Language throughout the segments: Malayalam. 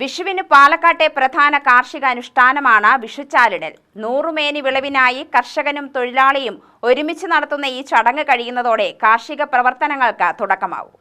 വിഷുവിന് പാലക്കാട്ടെ പ്രധാന കാർഷിക അനുഷ്ഠാനമാണ് വിഷുച്ചാലിടൽ നൂറുമേനി വിളവിനായി കർഷകനും തൊഴിലാളിയും ഒരുമിച്ച് നടത്തുന്ന ഈ ചടങ്ങ് കഴിയുന്നതോടെ കാർഷിക പ്രവർത്തനങ്ങൾക്ക് തുടക്കമാവും.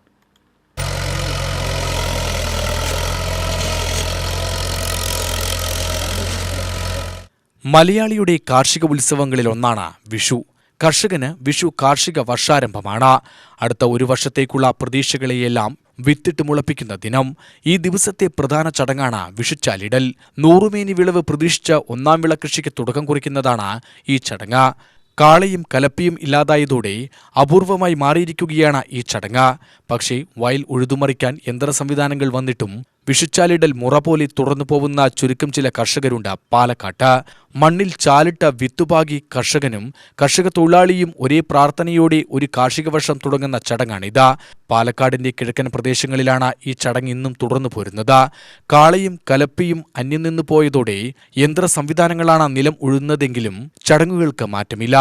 മലയാളിയുടെ കാർഷിക ഉത്സവങ്ങളിൽ ഒന്നാണ് വിഷു. കർഷകന് വിഷു കാർഷിക വർഷാരംഭമാണ്. അടുത്ത ഒരു വർഷത്തേക്കുള്ള പ്രതീക്ഷകളെയെല്ലാം വിത്തിട്ട് മുളപ്പിക്കുന്ന ദിനം. ഈ ദിവസത്തെ പ്രധാന ചടങ്ങാണ് വിഷുച്ചാലിടൽ. നൂറുമേനി വിളവ് പ്രതീക്ഷിച്ച ഒന്നാം വിള കൃഷിക്ക് തുടക്കം കുറിക്കുന്നതാണ് ഈ ചടങ്ങ്. കാളയും കലപ്പിയും ഇല്ലാതായതോടെ അപൂർവമായി മാറിയിരിക്കുകയാണ് ഈ ചടങ്ങ്. പക്ഷേ വയൽ ഉഴുതുമറിക്കാൻ യന്ത്ര സംവിധാനങ്ങൾ വന്നിട്ടും വിഷുച്ചാലിടൽ മുറ പോലെ തുറന്നു പോകുന്ന ചുരുക്കം ചില കർഷകരുണ്ട് പാലക്കാട്ട്. മണ്ണിൽ ചാലിട്ട വിത്തുപാകി കർഷകനും കർഷക തൊഴിലാളിയും ഒരേ പ്രാർത്ഥനയോടെ ഒരു കാർഷിക വർഷം തുടങ്ങുന്ന ചടങ്ങാണിത്. പാലക്കാടിന്റെ കിഴക്കൻ പ്രദേശങ്ങളിലാണ് ഈ ചടങ്ങ് ഇന്നും തുടർന്നു പോരുന്നത്. കാളയും കലപ്പയും അന്യം നിന്നു പോയതോടെ യന്ത്ര സംവിധാനങ്ങളാണ് നിലം ഉഴുന്നതെങ്കിലും ചടങ്ങുകൾക്ക് മാറ്റമില്ല.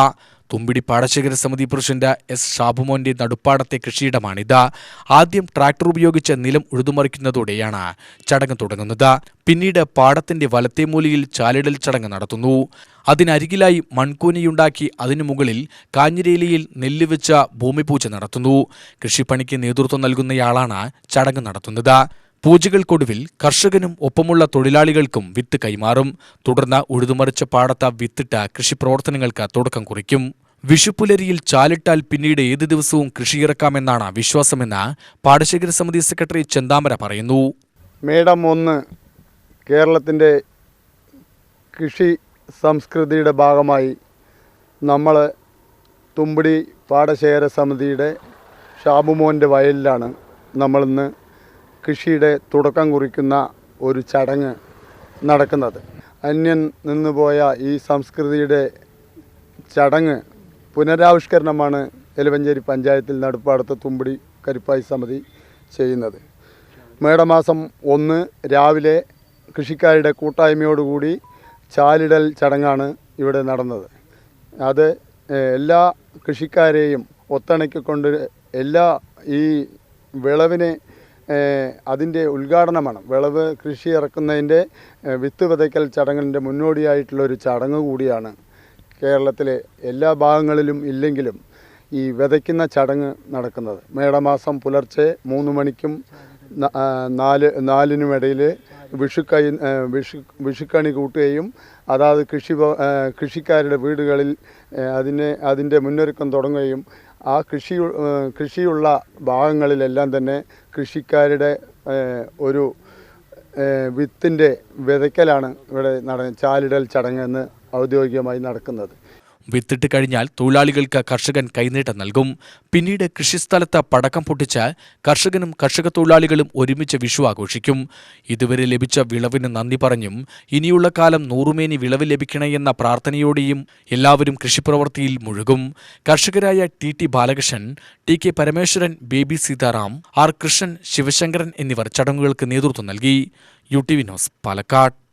തുമ്പിടി പാടശേഖര സമിതി പ്രസിഡന്റ് എസ് ഷാബുമോന്റെ നടുപ്പാടത്തെ കൃഷിയിടമാണിത്. ആദ്യം ട്രാക്ടർ ഉപയോഗിച്ച് നിലം ഉഴുതുമറിക്കുന്നതോടെയാണ് ചടങ്ങ് തുടങ്ങുന്നത്. പിന്നീട് പാടത്തിന്റെ വലത്തെ മൂലയിൽ ചാലിടൽ ചടങ്ങ് നടത്തുന്നു. അതിനരികിലായി മൺകൂനിയുണ്ടാക്കി അതിനു മുകളിൽ കാഞ്ഞിരയിലയിൽ നെല്ല് വെച്ച ഭൂമിപൂജ നടത്തുന്നു. കൃഷിപ്പണിക്ക് നേതൃത്വം നൽകുന്നയാളാണ് ചടങ്ങ് നടത്തുന്നത്. പൂജകൾക്കൊടുവിൽ കർഷകനും ഒപ്പമുള്ള തൊഴിലാളികൾക്കും വിത്ത് കൈമാറും. തുടർന്ന് ഉഴുതുമറിച്ച പാടത്ത വിത്തിട്ട കൃഷിപ്രവർത്തനങ്ങൾക്ക് തുടക്കം കുറിക്കും. വിഷുപ്പുലരിയിൽ ചാലിട്ടാൽ പിന്നീട് ഏത് ദിവസവും കൃഷിയിറക്കാമെന്നാണ് വിശ്വാസമെന്ന് പാടശേഖര സമിതി സെക്രട്ടറി ചെന്താമര പറയുന്നു. മേടം ഒന്ന് കേരളത്തിന്റെ കൃഷി സംസ്കൃതിയുടെ ഭാഗമായി നമ്മൾ തുമ്പടി പാടശേഖര സമിതിയുടെ ഷാബുമോന്റെ വയലിലാണ് നമ്മളിന്ന് കൃഷിയുടെ തുടക്കം കുറിക്കുന്ന ഒരു ചടങ്ങ് നടക്കുന്നത്. അന്യൻ നിന്നുപോയ ഈ സംസ്കൃതിയുടെ ചടങ്ങ് പുനരാവിഷ്കരണമാണ് എലവഞ്ചേരി പഞ്ചായത്തിൽ നടുപ്പാടത്ത് തുമ്പടി കരിപ്പായി സമിതി ചെയ്യുന്നത്. മേടമാസം ഒന്ന് രാവിലെ കൃഷിക്കാരുടെ കൂട്ടായ്മയോടുകൂടി ചാലിടൽ ചടങ്ങാണ് ഇവിടെ നടന്നത്. അത് എല്ലാ കൃഷിക്കാരെയും ഒത്തണയ്ക്കൊണ്ട് എല്ലാ ഈ വിളവിനെ അതിന്റെ ഉദ്ഘാടനമാണ്. വിളവ് കൃഷി ഇറക്കുന്നതിന്റെ വിത്ത് വിതയ്ക്കൽ ചടങ്ങിന്റെ മുന്നോടിയായിട്ടുള്ള ഒരു ചടങ്ങ് കൂടിയാണ്. കേരളത്തിലെ എല്ലാ ഭാഗങ്ങളിലും ഇല്ലെങ്കിലും ഈ വിതയ്ക്കുന്ന ചടങ്ങ് നടക്കുന്നത്. മേടമാസം പുലർച്ചെ മൂന്ന് മണിക്കും നാല് നാലിനും ഇടയിൽ വിഷുക്കൈ വിഷു വിഷുക്കണി കൂട്ടുകയും അതാത് കൃഷി കൃഷിക്കാരുടെ വീടുകളിൽ അതിനെ അതിന്റെ മുന്നൊരുക്കം തുടങ്ങുകയും ആ കൃഷി കൃഷിയുള്ള ഭാഗങ്ങളിലെല്ലാം തന്നെ കൃഷിക്കാരുടെ ഒരു വിത്തിന്റെ വിതയ്ക്കലാണ് ഇവിടെ നട ചാലിടൽ ചടങ്ങ് എന്ന് ഔദ്യോഗികമായി നടക്കുന്നത്. വിത്തിട്ട് കഴിഞ്ഞാൽ തൊഴിലാളികൾക്ക് കർഷകൻ കൈനീട്ടം നൽകും. പിന്നീട് കൃഷിസ്ഥലത്ത് പടക്കം പൊട്ടിച്ച് കർഷകനും കർഷക തൊഴിലാളികളും ഒരുമിച്ച് വിഷു ആഘോഷിക്കും ഇതുവരെ ലഭിച്ച വിളവിന് നന്ദി പറഞ്ഞും ഇനിയുള്ള കാലം നൂറുമേനി വിളവ് ലഭിക്കണേ എന്ന പ്രാർത്ഥനയോടെയും എല്ലാവരും കൃഷിപ്രവൃത്തിയിൽ മുഴുകും. കർഷകരായ T T Balakrishnan T K Parameswaran Baby Sitaram R Krishnan Sivasankaran എന്നിവർ ചടങ്ങുകൾക്ക് നേതൃത്വം നൽകി. U T V news Palakkad.